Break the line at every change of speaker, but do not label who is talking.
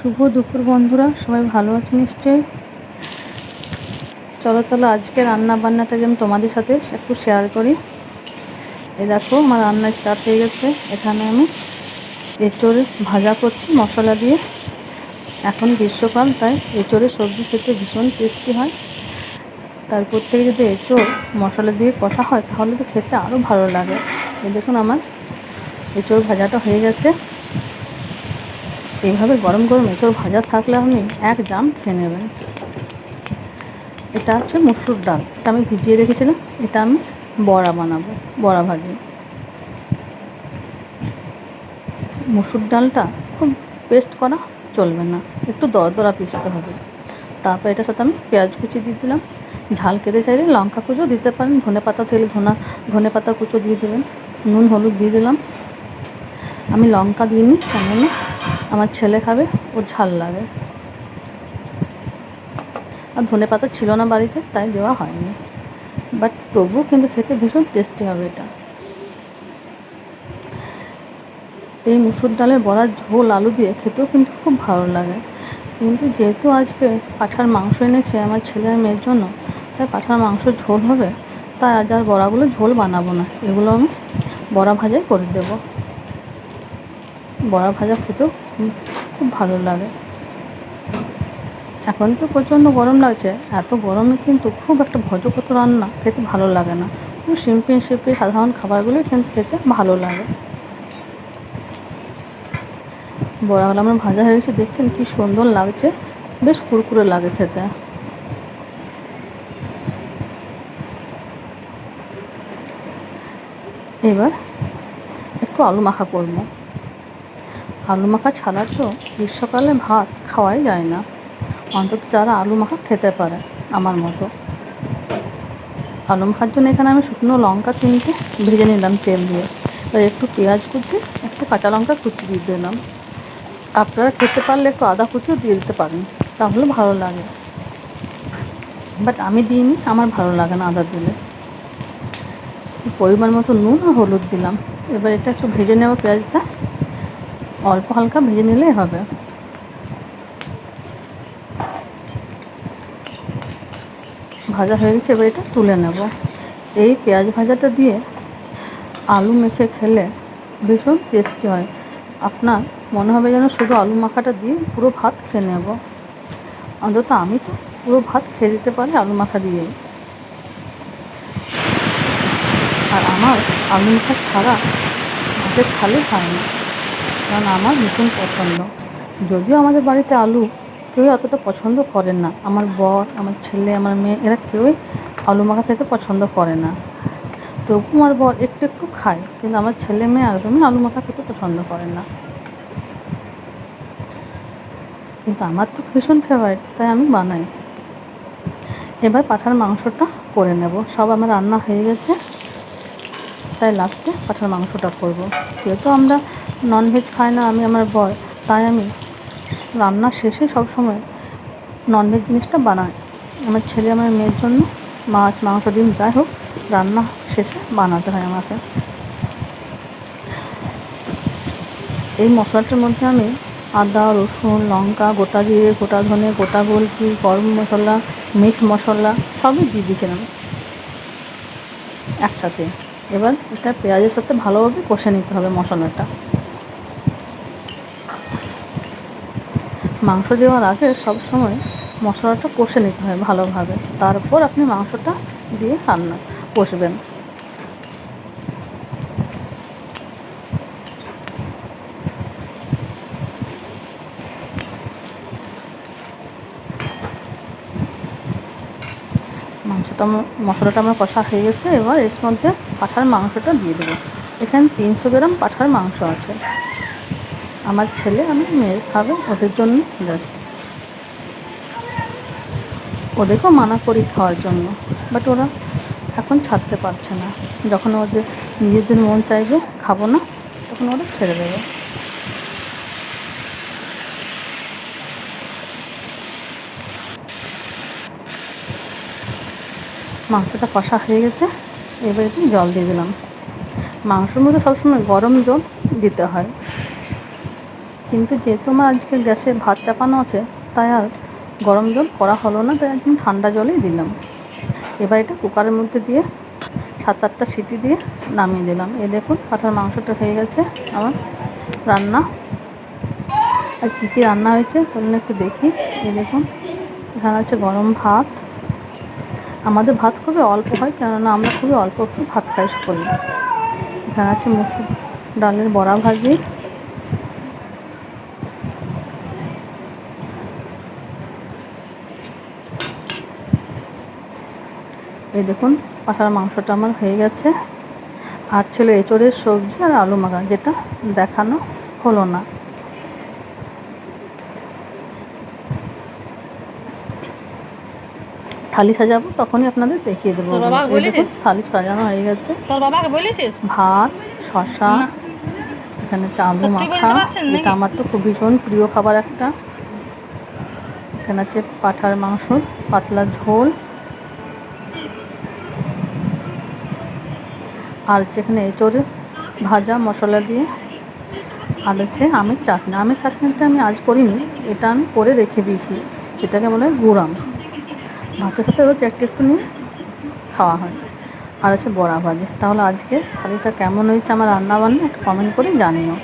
শুভ দুপুর বন্ধুরা, সবাই ভালো আছে নিশ্চয়ই? চলো চলো আজকে রান্না বান্নাটা যেন তোমাদের সাথে একটু শেয়ার করি। এ দেখো, আমার রান্না স্টার্ট হয়ে গেছে। এখানে আমি এঁচড় ভাজা করছি মশলা দিয়ে। এখন গ্রীষ্মকাল, তাই এঁচড়ের সবজি খেতে ভীষণ টেস্টি হয়। তারপর থেকে যদি এঁচড় মশলা দিয়ে কষা হয়, তাহলে তো খেতে আরও ভালো লাগে। এই দেখুন আমার এঁচড় ভাজাটা হয়ে গেছে। এইভাবে গরম গরম এঁচড় ভাজা থাকলে আপনি এক জাম খেয়ে নেবেন। এটা হচ্ছে মুসুর ডাল। এটা আমি ভিজিয়ে রেখেছিলাম। এটা আমি বড়া বানাবো, বড়া ভাজি। মুসুর ডালটা খুব পেস্ট করা চলবে না। একটু দরদরা পিসতে হবে। তারপর এটার সাথে আমি পেঁয়াজ কুচি দিয়ে দিলাম। ঝাল খেতে চাইলে লঙ্কা কুচো দিতে পারেন। ধনে পাতা তেল, ধনা, ধনে পাতা কুচো দিয়ে দেবেন। নুন, হলুদ দিয়ে দিলাম। আমি লঙ্কা দিইনি কেননা আমার ছেলে খাবে, ওর ঝাল লাগে। আর ধনে পাতা ছিল না বাড়িতে, তাই দেওয়া হয়নি। বাট তবুও কিন্তু খেতে ভীষণ টেস্টি হবে এটা। এই মুসুর ডালের বড়ার ঝোল আলু দিয়ে খেতেও কিন্তু খুব ভালো লাগে। কিন্তু যেহেতু আজকে পাঠার মাংস এনেছে আমার ছেলে আর মেয়ের জন্য, তাই পাঠার মাংস ঝোল হবে, তাই আজ আর বড়াগুলো ঝোল বানাবো না। এগুলো আমি বড়া ভাজাই করে দেবো। বড়া ভাজা খেতেও খুব ভালো লাগে। এখন তো প্রচণ্ড গরম লাগছে, এত গরমে কিন্তু খুব একটা ভজকত রান্না খেতে ভালো লাগে না। খুব সিম্পল সিম্পল সাধারণ খাবারগুলোই কিন্তু খেতে ভালো লাগে। বড়াগুলো আমার ভাজা হয়ে গেছে, দেখছেন কি সুন্দর লাগছে, বেশ কুরকুরে লাগে খেতে। এবার একটু আলু মাখা করব। আলু মাখা ছাড়া তো গ্রীষ্মকালে ভাত খাওয়াই যায় না। অন্তত যারা আলু মাখা খেতে পারে, আমার মতো। আলু মাখার জন্য এখানে আমি শুকনো লঙ্কা তিনটে ভেজে নিলাম তেল দিয়ে। এবার একটু পেঁয়াজ কুচি, একটু কাঁচা লঙ্কা কুচি দিয়ে দিলাম। আপনারা খেতে পারলে একটু আদা কুচিও দিয়ে দিতে পারেন, তাহলে ভালো লাগে। বাট আমি দিইনি, আমার ভালো লাগে না আদা দিলে। পরিমাণ মতো নুন আর হলুদ দিলাম। এবার এটা একটু ভেজে নেব পেঁয়াজটা অল্প হালকা ভেজে নিলেই হবে। ভাজা হয়ে গেছে, এবার এটা তুলে নেব। এই পেঁয়াজ ভাজাটা দিয়ে আলু মেখে খেলে ভীষণ টেস্টি হয়। আপনার মনে হবে যেন শুধু আলু মাখাটা দিয়ে পুরো ভাত খেয়ে নেব। অন্তত আমি তো পুরো ভাত খেয়ে দিতে পারি আলু মাখা দিয়েই। আর আমার আলু মাখা ছাড়া ভাতের থালি হয় না। কারণ আমার ভীষণ পছন্দ। যদিও আমাদের বাড়িতে আলু কেউই অতটা পছন্দ করেন না। আমার বর, আমার ছেলে, আমার মেয়ে, এরা কেউই আলু মাখা খেতে পছন্দ করে না। তবু আমার বর একটু একটু খায়, কিন্তু আমার ছেলে মেয়ে একদমই আলু মাখা খেতে পছন্দ করে না। কিন্তু আমার তো ভীষণ ফেভারিট তাই আমি বানাই। এবার পাঠার মাংসটা করে নেব। সব আমার রান্না হয়ে গেছে। তাই লাস্টে পাঠার মাংসটা করব। যেহেতু আমরা ননভেজ খাই না আমি আমার বর। তাই আমি রান্নার শেষে সবসময় ননভেজ জিনিসটা বানাই। আমার ছেলে আমার মেয়ের জন্য মাছ, মাংস, ডিম, যাই হোক, রান্না শেষে বানাতে হয় আমাকে। এই মশলাটার মধ্যে আমি আদা, রসুন, লঙ্কা, গোটা জিরে, গোটা ধনে, গোটা গোলকি, গরম মশলা, মিট মশলা সবই দিয়ে দিয়েছিলাম একসাথে। এবার এটা পেঁয়াজের সাথে ভালোভাবে কষে নিতে হবে মশলাটা। মাংস দেওয়ার আগে সবসময় মশলাটা কষে নিতে হয় ভালোভাবে। তারপর আপনি মাংসটা দিয়ে রান্না কষবেন মাংসটা মশলাটা আমার কষা হয়ে গেছে। এবার এর মধ্যে পাঠার মাংসটা দিয়ে দেবো। এখানে তিনশো গ্রাম পাঠার মাংস আছে। আমার ছেলে আমি মেয়ে, খাবে? ওদের জন্য জাস্ট ওদেরকেও মানা করি খাওয়ার জন্য বাট ওরা এখন ছাড়তে পারছে না। যখন ওদের নিজেদের মন চাইবে খাব না, তখন ওরা ছেড়ে দেবে। মাংসটা কষা হয়ে গেছে, এবার জল দিয়ে দিলাম। মাংসের মধ্যে সবসময় গরম জল দিতে হয়। কিন্তু যেহেতু আমার আজকে গ্যাসে ভাত চাপানো আছে, তাই আর গরম জল করা হলো না, তাই একদিন ঠান্ডা জলেই দিলাম। এবার এটা কুকারের মধ্যে দিয়ে সাত আটটা সিটি দিয়ে নামিয়ে দিলাম। এ দেখুন পাঠার মাংসটা হয়ে গেছে আমার রান্না। আর কী কী রান্না হয়েছে, চলুন একটু দেখি। এ দেখুন, এখানে আছে গরম ভাত। আমাদের ভাত খুবই অল্প হয়, কেননা আমরা খুবই অল্প একটু ভাত খাই সকলে। এখানে আছে মুসুর ডালের বড়া ভাজি। এই দেখুন পাঠার মাংসটা আমার হয়ে গেছে। আর ছিল এঁচড়ের সবজি আর আলু মাখা যেটা দেখানো হলো না। থালি সাজাবো তখনই আপনাদের দেখিয়ে দেবো। থালি সাজানো হয়ে গেছে। ভাত শশা এখানে আলু মাখা? এটা আমার তো খুব ভীষণ প্রিয় খাবার একটা। এখানে আছে পাঠার মাংস পাতলা ঝোল। আর যেখানে এঁচড়ে, ভাজা মশলা দিয়ে আর হচ্ছে আমের চাটনি। আমের চাটনিটা আমি আজ করিনি, এটা আমি করে রেখে দিয়েছি। এটাকে বলে গুড়াম ভাতের সাথে রোজ একটু একটু নিয়ে খাওয়া হয়। আর আছে বড়া ভাজি। তাহলে আজকে থালিটা কেমন হয়েছে আমার রান্নাবান্না, একটু কমেন্ট করে জানিও।